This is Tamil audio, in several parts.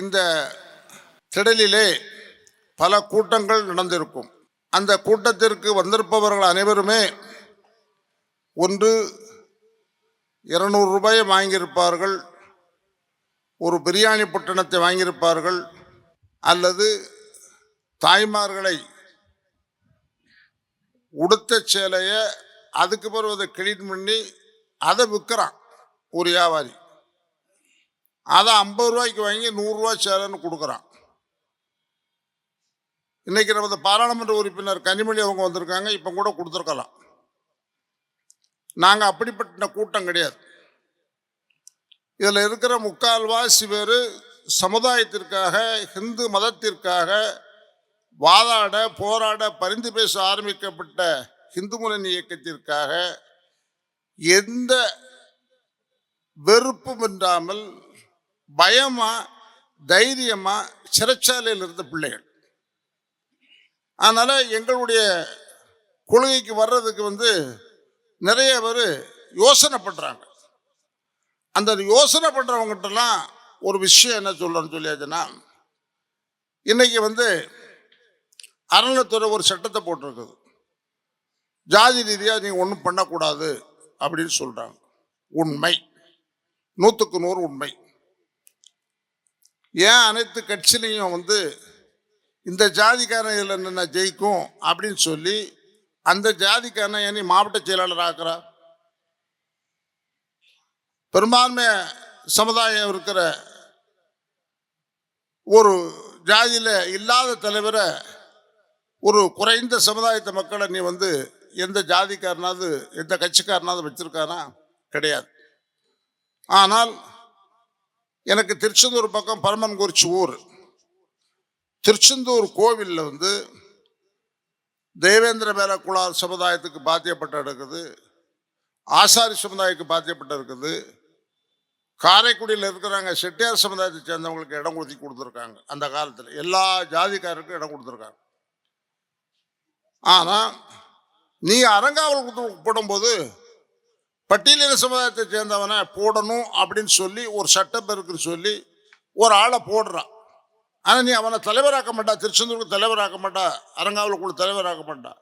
இந்த திடலிலே பல கூட்டங்கள் நடந்திருக்கும். அந்த கூட்டத்திற்கு வந்திருப்பவர்கள் அனைவருமே ஒன்று இருநூறு ரூபாயை வாங்கியிருப்பார்கள் ஒரு பிரியாணி பொட்டணத்தை வாங்கியிருப்பார்கள் அல்லது தாய்மார்களை உடுத்த சேலையை அதுக்கு பிறகு அதை கிளீன் பண்ணி அதை விற்கிறான் ஒரு வியாபாரி. அதை ஐம்பது ரூபாய்க்கு வாங்கி நூறுரூவா சேலைன்னு கொடுக்குறான். இன்றைக்கி நமது பாராளுமன்ற உறுப்பினர் கனிமொழி அவங்க வந்திருக்காங்க இப்போ கூட கொடுத்துருக்கலாம். நாங்கள் அப்படிப்பட்ட கூட்டம் கிடையாது. இதில் இருக்கிற முக்கால்வாசி பேர் சமுதாயத்திற்காக ஹிந்து மதத்திற்காக வாதாட போராட பரிந்து பேச ஆரம்பிக்கப்பட்ட ஹிந்து முன்னணி இயக்கத்திற்காக எந்த வெறுப்பும் இன்றாமல் பயமா தைரியமா சிறைச்சாலையில் இருந்த பிள்ளைகள். அதனால் எங்களுடைய கொள்கைக்கு வர்றதுக்கு வந்து நிறைய பேர் யோசனை பண்ணுறாங்க அந்த யோசனை பண்ணுறவங்ககிட்டலாம் ஒரு விஷயம் என்ன சொல்கிறேன்னு சொல்லியாச்சுன்னா இன்றைக்கி வந்து அறநிலைத்துறை ஒரு சட்டத்தை போட்டிருக்குது. ஜாதி ரீதியாக நீங்கள் ஒன்றும் பண்ணக்கூடாது அப்படின்னு சொல்கிறாங்க உண்மை. நூற்றுக்கு நூறு உண்மை. ஏன் அனைத்து கட்சியிலையும் வந்து இந்த ஜாதிக்காரன் இதில் நின்று ஜெயிக்கும் அப்படின்னு சொல்லி அந்த ஜாதிக்காரன் ஏன் நீ மாவட்ட செயலாளர் ஆக்குறா? பெரும்பான்மை சமுதாயம் இருக்கிற ஒரு ஜாதியில் இல்லாத தலைவரை ஒரு குறைந்த சமுதாயத்து மக்களை நீ வந்து எந்த ஜாதிக்காரனாவது எந்த கட்சிக்காரனாவது வச்சிருக்கானா? கிடையாது. ஆனால் எனக்கு திருச்செந்தூர் பக்கம் பரமன்குறிச்சி ஊர். திருச்செந்தூர் கோவிலில் வந்து தேவேந்திர மேலக்குளார் சமுதாயத்துக்கு பாத்தியப்பட்டு இருக்குது ஆசாரி சமுதாயத்துக்கு பாத்தியப்பட்டு இருக்குது காரைக்குடியில் இருக்கிறாங்க செட்டியார் சமுதாயத்தை சேர்ந்தவங்களுக்கு இடம் ஒதுக்கி கொடுத்துருக்காங்க. அந்த காலத்தில் எல்லா ஜாதிக்காரருக்கும் இடம் கொடுத்துருக்காங்க. ஆனால் நீ அறங்காவல் கொடுத்து- போடும்போது பட்டியலின சமுதாயத்தை சேர்ந்தவனை போடணும் அப்படின்னு சொல்லி ஒரு சட்டம் இருக்குன்னு சொல்லி ஒரு ஆளை போடுறான். ஆனால் நீ அவனை தலைவராக்க மாட்டா திருச்செந்தூருக்கு தலைவராக்க மாட்டா அரங்காவில் கூட தலைவராக்க மாட்டா.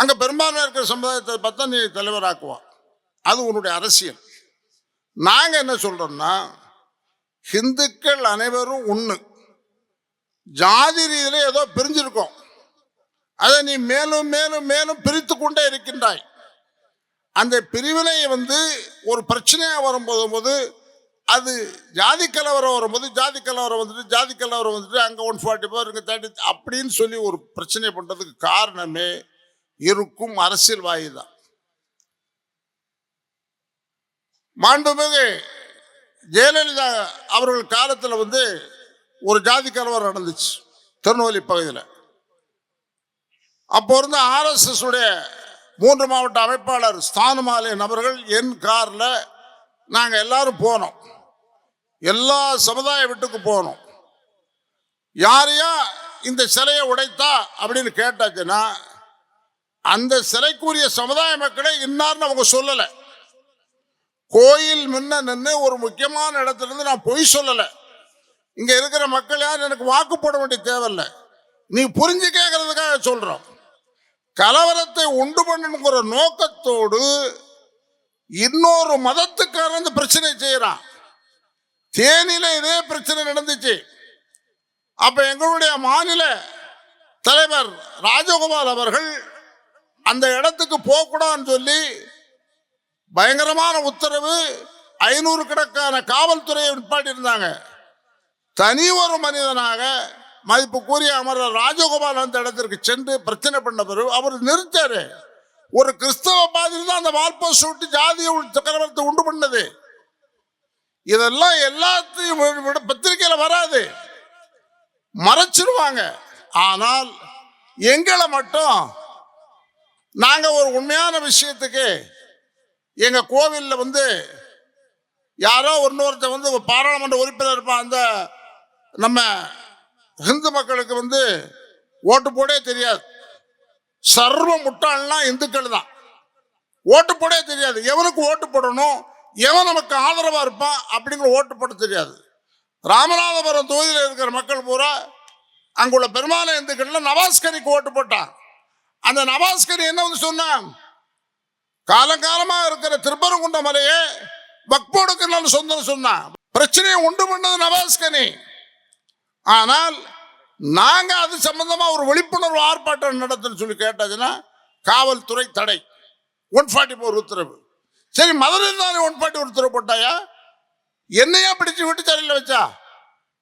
அங்கே பெரும்பான்மை இருக்கிற சமுதாயத்தை பார்த்தா நீ தலைவராக்குவான். அது உன்னுடைய அரசியல். நாங்கள் என்ன சொல்கிறோம்னா ஹிந்துக்கள் அனைவரும் ஒன்று ஜாதி ரீதியில் ஏதோ பிரிஞ்சிருக்கோம். அதை நீ மேலும் மேலும் மேலும் பிரித்து கொண்டே இருக்கின்றாய். அந்த பிரிவினை வந்து ஒரு பிரச்சனையாக வரும்போது போது அது ஜாதி கலவரம் வரும்போது ஜாதி கலவரம் வந்துட்டு ஜாதி கலவரம் வந்துட்டு அங்கே ஒன் ஃபார்ட்டி ஃபோர் இங்கே தேர்ட்டி அப்படின்னு சொல்லி ஒரு பிரச்சனை பண்ணுறதுக்கு காரணமே இருக்கும் அரசியல்வாதி தான். மாண்புமிகு ஜெயலலிதா அவர்கள் காலத்தில் வந்து ஒரு ஜாதி கலவரம் நடந்துச்சு திருநெல்வேலி பகுதியில். அப்போ இருந்த ஆர்எஸ்எஸ் உடைய மூன்று மாவட்ட அமைப்பாளர் ஸ்தானமாலயன் நபர்கள் என் காரில் நாங்கள் எல்லாரும் போனோம். எல்லா சமுதாய வீட்டுக்கு போனோம். யாரையா இந்த சிலையை உடைத்தா அப்படின்னு கேட்டாச்சுன்னா அந்த சிலைக்குரிய சமுதாய மக்களை இன்னார்னு அவங்க சொல்லலை. கோயில் முன்ன நின்று ஒரு முக்கியமான இடத்துல இருந்து நான் பொய் சொல்லலை. இங்கே இருக்கிற மக்கள் யார் எனக்கு வாக்கு போட வேண்டிய தேவையில்லை. நீ புரிஞ்சு கேட்கறதுக்காக சொல்கிறோம் கலவரத்தை உண்டு பண்ணணுங்கிற நோக்கத்தோடு இன்னொரு மதத்துக்காரன் இந்த பிரச்சனை செய்யறான். தேனில இதே பிரச்சனை நடந்துச்சு. அப்ப எங்களுடைய மாநில தலைவர் ராஜகோபால் அவர்கள் அந்த இடத்துக்கு போகக்கூடாதுன்னு சொல்லி பயங்கரமான உத்தரவு ஐநூறு கணக்கான காவல்துறையை நிப்பாட்டி இருந்தாங்க தனி ஒரு மனிதனாக மதிப்புக்குரிய அமரர் ராஜகோபால் அந்த இடத்திற்கு சென்று பிரச்சனை பண்ண பிறகு அவர் நிறுத்தாரு. ஒரு கிறிஸ்தவ பாதிரி தான் அந்த வால்போஸ்ட் விட்டு ஜாதிய கலவரத்தை உண்டு பண்ணது. இதெல்லாம் எல்லாத்தையும் விட- விட வராது. மறைச்சிருவாங்க. ஆனால் எங்களை மட்டும் நாங்க ஒரு உண்மையான விஷயத்துக்கு எங்க கோவில்ல வந்து யாரோ இன்னொருத்த வந்து பாராளுமன்ற உறுப்பினர் இருப்பான். அந்த நம்ம ஹிந்து மக்களுக்கு வந்து ஓட்டு போடவே தெரியாது. சர்வ முட்டாள்னா இந்துக்கள் தான். ஓட்டு போடவே தெரியாது. எவனுக்கு ஓட்டு போடணும்? எவன் நமக்கு ஆதரவா இருப்பான் அப்படிங்கிற ஓட்டு போட தெரியாது. ராமநாதபுரம் தொகுதியில் இருக்கிற மக்கள் பூரா அங்குள்ள பெருமான இந்துக்கள்ல நவாஸ்கரிக்கு ஓட்டு போட்டான் அந்த நவாஸ்கரி என்ன வந்து சொன்னான் காலங்காலமாக இருக்கிற திருப்பரங்குன்ற மலையே வக்போடுக்கு நான் சொந்தம் சொன்னான் பிரச்சனையை உண்டு பண்ணது நவாஸ்கனி ஆனால் நாங்கள் அது சம்பந்தமாக ஒரு விழிப்புணர்வு ஆர்ப்பாட்டம் நடத்துன்னு சொல்லி கேட்டதுன்னா காவல்துறை தடை. ஒன் ஃபார்ட்டி ஃபோர் உத்தரவு. சரி மதுரையில் தானே ஒன் ஃபார்ட்டி உத்தரவு போட்டாயா? என்னையா பிடிச்சு விட்டு விட்டுச்சறையில் வச்சா?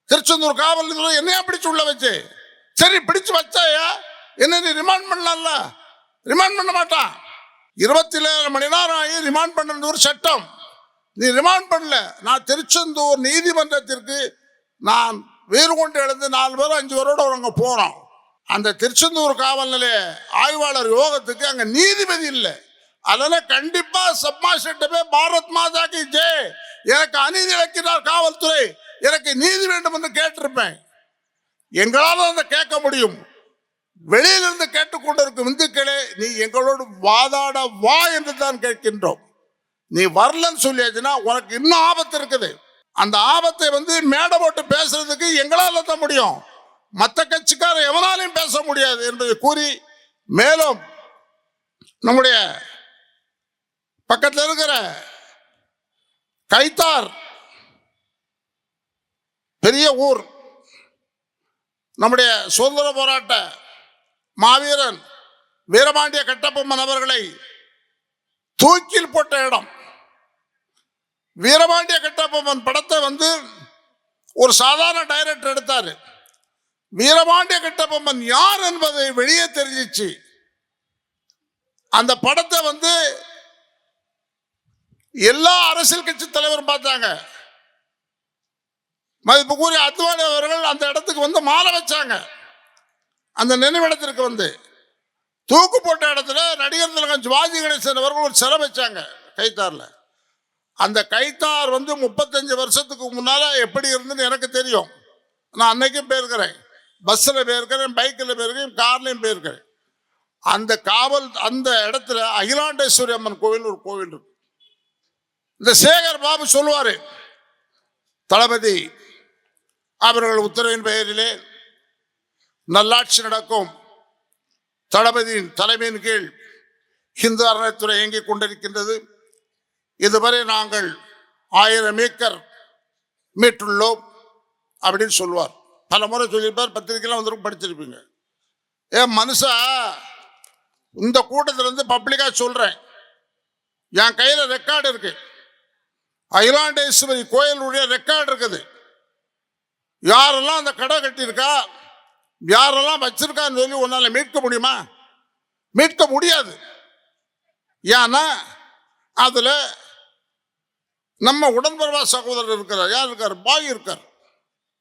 திருச்செந்தூர் காவல் நிலையம் என்னையா பிடிச்சு உள்ள வச்சு? சரி பிடிச்சு வச்சாயா? என்ன நீ ரிமாண்ட் பண்ணலாம்ல? ரிமாண்ட் பண்ண மாட்டான். இருபத்தி ஏழு மணி நேரம் ஆகி ரிமாண்ட் பண்ணது ஒரு சட்டம். நீ ரிமாண்ட் பண்ணல. நான் திருச்செந்தூர் நீதிமன்றத்திற்கு நான் வீறு கொண்டு எழுந்து நாலு பேரும் அஞ்சு பேரோட அங்கே போனோம். அந்த திருச்செந்தூர் காவல் நிலைய ஆய்வாளர் யோகத்துக்கு அங்கே நீதிபதி இல்லை. அதனால கண்டிப்பாக சப்மாஸ்டர் போய் பாரத் மாதா கி ஜெய் எனக்கு அநீதி இழக்கிறார் காவல்துறை. எனக்கு நீதி வேண்டும் என்று கேட்டிருப்பேன். எங்களால் அதை கேட்க முடியும். வெளியிலிருந்து கேட்டுக்கொண்டிருக்கும் இந்துக்களே நீ எங்களோடு வாதாட வா என்று தான் கேட்கின்றோம். நீ வரலன்னு சொல்லியாச்சுன்னா உனக்கு இன்னும் ஆபத்து இருக்குது. அந்த ஆபத்தை வந்து மேடை போட்டு பேசுறதுக்கு எங்களால் தான் முடியும். மற்ற கட்சிக்காரர் எவனாலையும் பேச முடியாது என்பதை கூறி மேலும் நம்முடைய பக்கத்தில் இருக்கிற கைத்தார் பெரிய ஊர் நம்முடைய சுதந்திர போராட்ட மாவீரன் வீரபாண்டிய கட்டபொம்மன் அவர்களை தூக்கில் போட்ட இடம். வீரபாண்டிய கட்டபொம்மன் படத்தை வந்து ஒரு சாதாரண டைரக்டர் எடுத்தார். வீரபாண்டிய கட்டபொம்மன் யார் என்பதை வெளியே தெரிஞ்சிச்சு. அந்த படத்தை வந்து எல்லா அரசியல் கட்சி தலைவரும் பார்த்தாங்க. மதிப்புக்குரிய அத்வானி அவர்கள் அந்த இடத்துக்கு வந்து மாற வச்சாங்க. அந்த நினைவிடத்திற்கு வந்து தூக்கு போட்ட இடத்துல நடிகர் திலகம் சிவாஜி கணேசன் அவர்கள் ஒரு சிலை வச்சாங்க கைத்தாரில். அந்த கைத்தார் வந்து முப்பத்தஞ்சு வருஷத்துக்கு முன்னால் எப்படி இருந்துன்னு எனக்கு தெரியும். நான் அன்னைக்கும் போயிருக்கிறேன். பஸ்ஸில் போயிருக்கிறேன் பைக்கில் போயிருக்கிறேன் கார்லேயும் போயிருக்கிறேன். அந்த காவல் அந்த இடத்துல அகிலாண்டேஸ்வரி அம்மன் கோவில் ஒரு கோவில் இருக்கு. இந்த சேகர் பாபு சொல்லுவார் தளபதி அவர்கள் உத்தரவின் பெயரிலே நல்லாட்சி நடக்கும். தளபதியின் தலைமையின் கீழ் இந்து அறநிலைத்துறை இயங்கிக் கொண்டிருக்கின்றது. இதுவரை நாங்கள் ஆயிரம் ஏக்கர் மீட்டுள்ளோம் அப்படின்னு சொல்லுவார். பல முறை சொல்லியிருப்பார் பத்திரிக்கைலாம் வந்திருக்கும் படிச்சிருப்பீங்க. ஏன் மனுஷா இந்த கூட்டத்திலேருந்து பப்ளிக்காக சொல்கிறேன் என் கையில் ரெக்கார்டு இருக்கு. அகிலாண்டேஸ்வரி கோயிலுடைய ரெக்கார்டு இருக்குது. யாரெல்லாம் அந்த கடை கட்டியிருக்கா யாரெல்லாம் வச்சிருக்கான்னு சொல்லி உன்னால் மீட்க முடியுமா? மீட்க முடியாது. ஏன்னா அதில் நம்ம உடன்பிறவா சகோதரர் இருக்கிறார். யார் இருக்கார்? பாய் இருக்கார்.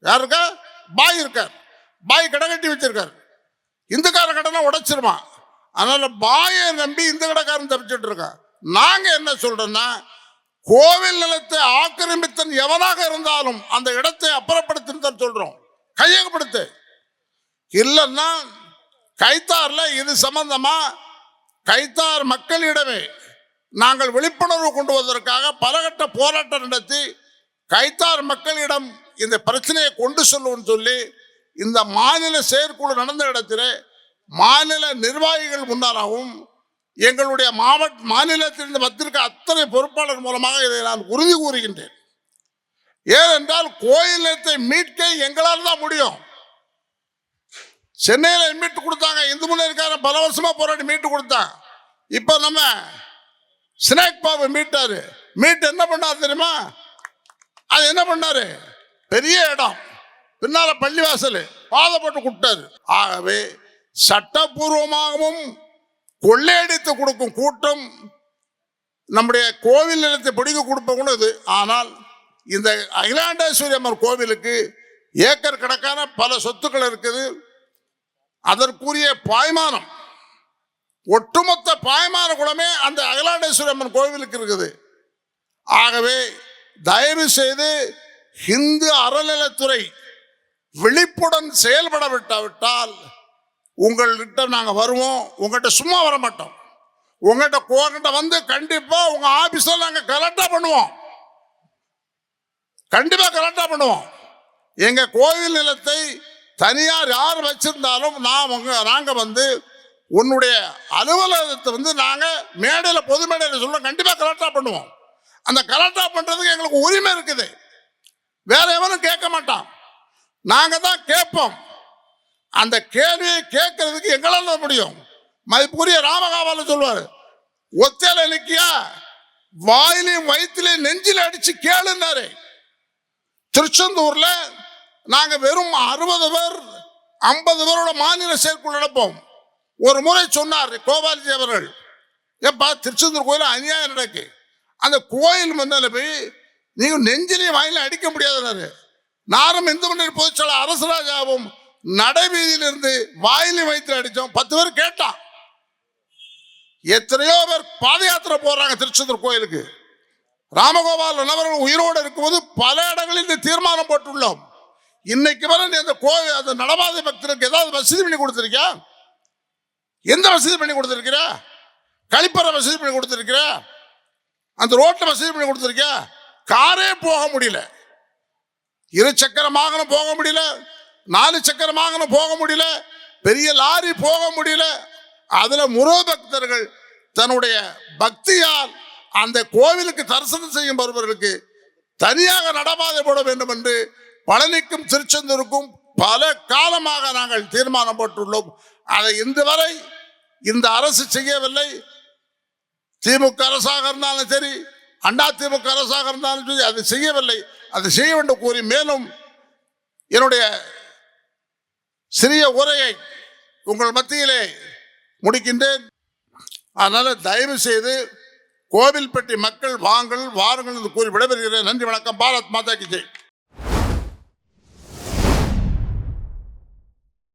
யார் இருக்கா? பாய் இருக்கார். பாய் கடை கட்டி வச்சிருக்கார். இந்துக்கார கடைனா உடைச்சிருமா? அதனால பாயை நம்பி இந்து கடைக்காரன் தப்பிச்சுட்டு இருக்கான் நாங்கள் என்ன சொல்றோம்னா கோவில் நிலத்தை ஆக்கிரமித்தன் எவனாக இருந்தாலும் அந்த இடத்தை அப்புறப்படுத்துன்னு தான் சொல்கிறோம் கையகப்படுத்து. இல்லைன்னா கைத்தாரில் இது சம்பந்தமாக கைத்தார் மக்களிடமே நாங்கள் விழிப்புணர்வு கொண்டு வருவதற்காக பலகட்ட போராட்டம் நடத்தி கைத்தார் மக்களிடம் இந்த பிரச்சனையை கொண்டு செல்லுவோம்னு சொல்லி இந்த மாநில செயற்குழு நடந்த இடத்திலே மாநில நிர்வாகிகள் முன்னாலாகவும் எங்களுடைய மாவட்ட மாநிலத்திலிருந்து வந்திருக்க அத்தனை பொறுப்பாளர் மூலமாக இதை நான் உறுதி கூறுகின்றேன். ஏனென்றால் கோயில் நிலத்தை மீட்க எங்களால் தான் முடியும். சென்னையில் மீட்டு கொடுத்தாங்க. இந்து முன்னேற்காரன் பல வருஷமா போராடி மீட்டு கொடுத்தாங்க இப்போ நம்ம ஸ்னேக் பாபு மீட்டாரு. மீட்டு என்ன பண்ணாரு தெரியுமா? அது என்ன பண்ணாரு? பெரிய இடம். பின்னால பள்ளிவாசல். பாதை போட்டு கொடுத்தாரு ஆகவே சட்டபூர்வமாகவும் கொள்ளையடித்து கொடுக்கும் கூட்டம் நம்முடைய கோவில் நிலத்தை பிடிக்க கொடுப்பவங்களும் இது ஆனால் இந்த அகிலாண்டேஸ்வரி அம்மன் கோவிலுக்கு ஏக்கர் கணக்கான பல சொத்துக்கள் இருக்குது. அதற்குரிய பாய்மானம். ஒட்டுமொத்த பாய்மான குளமே அந்த அகிலாண்டேஸ்வரி அம்மன் கோவிலுக்கு இருக்குது. ஆகவே தயவு செய்து இந்து அறநிலைத்துறை விழிப்புடன் செயல்பட விட்டாவிட்டால் உங்கள்கிட்ட நாங்கள் வருவோம். உங்கள்கிட்ட சும்மா வர மாட்டோம் உங்கள்கிட்ட உங்கள்கிட்ட வந்து கண்டிப்பாக உங்கள் ஆஃபீஸில் நாங்கள் கலெக்டாக பண்ணுவோம். கண்டிப்பாக கலெக்டாக பண்ணுவோம். எங்கள் கோவில் நிலத்தை தனியார் யார் வச்சுருந்தாலும் நான் உங்க நாங்கள் வந்து உன்னுடைய அலுவலகத்தை வந்து நாங்கள் மேடையில் பொது மேடையில் சொல்லுவோம் கண்டிப்பாக கலெக்டா பண்ணுவோம். அந்த கலெக்டா பண்ணுறதுக்கு எங்களுக்கு உரிமை இருக்குது. வேற எவனும் கேட்க மாட்டான். நாங்கள் தான் கேட்போம். அந்த கேள்வியை கேட்கறதுக்கு எங்களால் முடியும். மதிப்புரிய ராமகாபால சொல்லுவாரு ஒத்தையில நிக்கியா? வாயிலையும் வயிற்றுலையும் நெஞ்சில் அடிச்சு கேளுன்னாரு. திருச்செந்தூர்ல நாங்கள் வெறும் அறுபது பேர் ஐம்பது பேரோட மாநில செயற்குழு நடப்போம். ஒரு முறை சொன்னார் கோபாலஜி அவர்கள். ஏப்பா திருச்செந்தூர் கோயில் அநியாயம் நடக்கு. அந்த கோயில் முன்னால போய் நீங்க நெஞ்சிலையும் வாயில அடிக்க முடியாதுனாரு நானும் இந்து மன்னர் பொதுச்செயலர் அரசராஜாவும் நடைவீதியிலிருந்து வாயிலையும் வயிற்று அடிச்சோம் பத்து பேர் கேட்டான். எத்தனையோ பேர் பாத யாத்திரை போடுறாங்க திருச்செந்தூர் கோயிலுக்கு. ராமகோபால் அவர்கள் உயிரோடு இருக்கும்போது பல இடங்களில் இந்த தீர்மானம் போட்டுள்ளோம். இன்னைக்கு வரை நீ அந்த கோவில் அந்த நடமாத பக்தருக்கு ஏதாவது வசதி பண்ணி கொடுத்துருக்கியா? எந்த வசதி பண்ணி கொடுத்துருக்கிற? கழிப்பறை வசதி பண்ணி கொடுத்துருக்கிற? அந்த ரோட்டில் வசதி பண்ணி கொடுத்துருக்கியா? காரே போக முடியல. இரு சக்கர வாகனம் போக முடியல. நாலு சக்கரமாகனும் போக முடியல. பெரிய லாரி போக முடியல. அதில் முருக பக்தர்கள் தன்னுடைய பக்தியால் அந்த கோவிலுக்கு தரிசனம் செய்யும் வருபவர்களுக்கு தனியாக நடமாதை போட வேண்டும் என்று பழனிக்கும் திருச்செந்தூருக்கும் பல காலமாக நாங்கள் தீர்மானம் போட்டுள்ளோம். அதை இன்று வரை இந்த அரசு செய்யவில்லை. திமுக அரசாக இருந்தாலும் சரி அண்ணா திமுக அரசாக இருந்தாலும் சரி அது செய்யவில்லை. அது செய்ய வேண்டும் கூறி மேலும் என்னுடைய சிறிய உரையை உங்கள் மத்தியிலே முடிக்கின்றேன். அதனால் தயவு செய்து கோவில்பட்டி மக்கள் வாங்கள் வாருங்கள் என்று கூறி விடைபெறுகிறேன். நன்றி வணக்கம். பாரத் மாதா கி ஜெய்.